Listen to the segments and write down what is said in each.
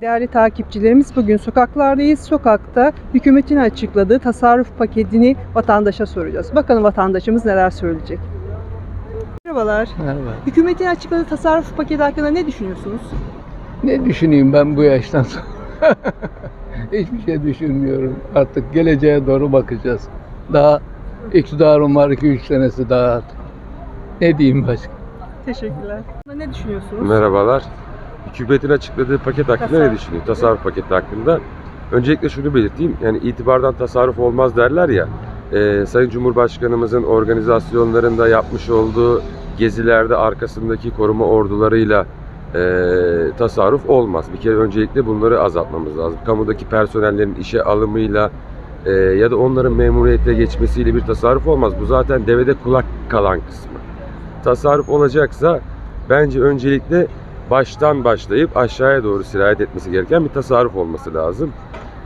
Değerli takipçilerimiz bugün sokaklardayız. Sokakta hükümetin açıkladığı tasarruf paketini vatandaşa soracağız. Bakalım vatandaşımız neler söyleyecek. Merhabalar. Merhaba. Hükümetin açıkladığı tasarruf paketi hakkında ne düşünüyorsunuz? Ne düşüneyim ben bu yaştan sonra? Hiçbir şey düşünmüyorum. Artık geleceğe doğru bakacağız. Daha iktidarım var 2-3 senesi daha. Ne diyeyim başka? Teşekkürler. Ne düşünüyorsunuz? Merhabalar. Hükümetin açıkladığı paket hakkında Tasarruf. ne düşünüyor? Tasarruf paketi hakkında. Öncelikle şunu belirteyim. Yani itibardan tasarruf olmaz derler ya. e, Sayın Cumhurbaşkanımızın organizasyonlarında yapmış olduğu gezilerde arkasındaki koruma ordularıyla e, tasarruf olmaz. Bir kere öncelikle bunları azaltmamız lazım. Kamudaki personellerin işe alımıyla e, ya da onların memuriyete geçmesiyle bir tasarruf olmaz. Bu zaten devede kulak kalan kısmı. Tasarruf olacaksa bence öncelikle baştan başlayıp aşağıya doğru sirayet etmesi gereken bir tasarruf olması lazım.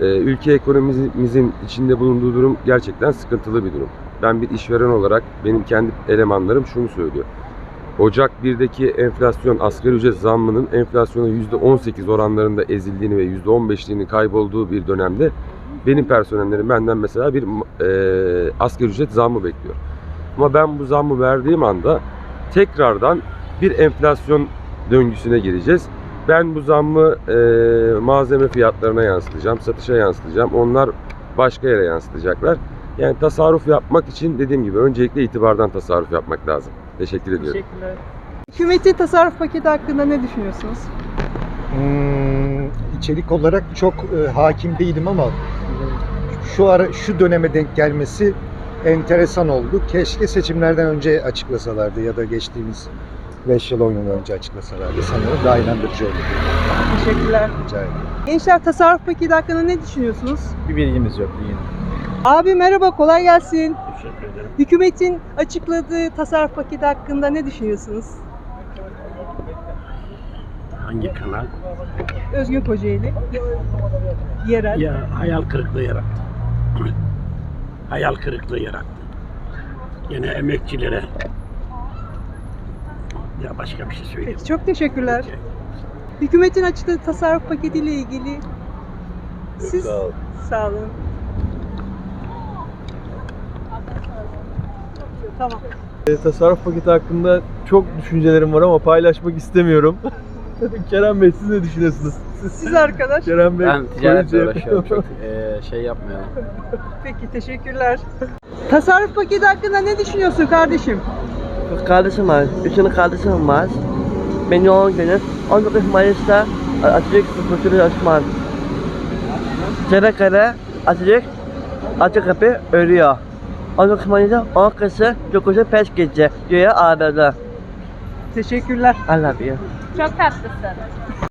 Ee, ülke ekonomimizin içinde bulunduğu durum gerçekten sıkıntılı bir durum. Ben bir işveren olarak benim kendi elemanlarım şunu söylüyor. Ocak 1'deki enflasyon asgari ücret zammının enflasyona %18 oranlarında ezildiğini ve %15'liğinin kaybolduğu bir dönemde benim personellerim benden mesela bir e, asgari ücret zammı bekliyor. Ama ben bu zammı verdiğim anda tekrardan bir enflasyon döngüsüne gireceğiz. Ben bu zammı e, malzeme fiyatlarına yansıtacağım, satışa yansıtacağım. Onlar başka yere yansıtacaklar. Yani tasarruf yapmak için dediğim gibi öncelikle itibardan tasarruf yapmak lazım. Teşekkür ediyorum. Teşekkürler. Hükümetin tasarruf paketi hakkında ne düşünüyorsunuz? Hmm, içerik olarak çok e, hakim değilim ama şu ara şu döneme denk gelmesi enteresan oldu. Keşke seçimlerden önce açıklasalardı ya da geçtiğimiz 5 yıl 10 yıl önce açıklasalardı sanırım daha inandırıcı olurdu. Teşekkürler. Rica ederim. Gençler tasarruf paketi hakkında ne düşünüyorsunuz? Bir bilgimiz yok yine. Abi merhaba, kolay gelsin. Teşekkür ederim. Hükümetin açıkladığı tasarruf paketi hakkında ne düşünüyorsunuz? Hangi kanal? Özgün Kocaeli. Yerel. Ya hayal kırıklığı yarattı. hayal kırıklığı yarattı. Yine emekçilere. Ya başka bir şey söyleyeyim. Peki, çok teşekkürler. Hükümetin açıkladığı tasarruf paketiyle ilgili siz sağ olun. Tamam. E, tasarruf paketi hakkında çok düşüncelerim var ama paylaşmak istemiyorum. Kerem Bey siz ne düşünüyorsunuz? Siz arkadaş. Kerem Bey Ben ticaretle uğraşıyorum çok eee, şey yapmıyorum. Peki teşekkürler. Tasarruf paketi hakkında ne düşünüyorsun kardeşim? Kardeşim var. Üçünün kardeşim var. Ben yoğun günü. 19 Mayıs'ta Atatürk Kurtuluş Osman. Çanakkale Atatürk Açık Kapı ölüyor. 19 Mayıs'ta 10 kısı 9'u pes gece. Göğe ağladı. Teşekkürler. I love you. Çok tatlısın.